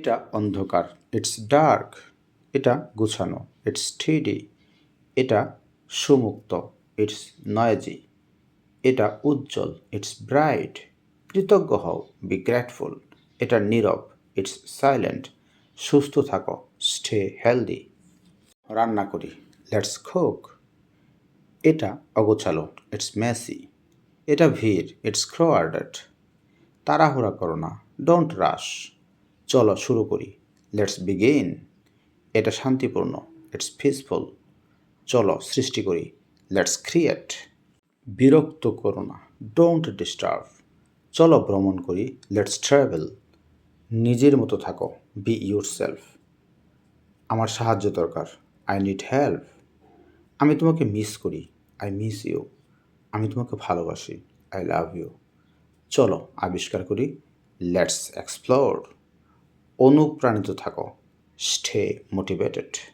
এটা অন্ধকার it's dark এটা গুছানো ইটস থ্রিডি এটা সুমুক্ত ইটস নয়েজি এটা উজ্জ্বল ইটস ব্রাইট কৃতজ্ঞ হও বি গ্রেটফুল এটা নীরব ইটস সাইলেন্ট সুস্থ থাকো স্টে হেলদি রান্না করি লেটস খোক এটা অগোছালো ইটস মেসি এটা ভিড় ইটস ক্রোয়ার্ডেড তাড়াহুড়া করো না ডোন্ট রাশ চলো শুরু করি। লেটস বিগিন এটা শান্তিপূর্ণ ইটস পিসফুল চলো সৃষ্টি করি। লেটস ক্রিয়েট বিরক্ত করো না ডোন্ট ডিস্টার্ব চলো ভ্রমণ করি। লেটস ট্রাভেল নিজের মতো থাকো বি ইউর সেলফ আমার সাহায্য দরকার আই নিড হেল্প আমি তোমাকে মিস করি আই মিস ইউ আমি তোমাকে ভালোবাসি আই লাভ ইউ চলো আবিষ্কার করি। লেটস এক্সপ্লোর অনুপ্রাণিত থাকো। Stay motivated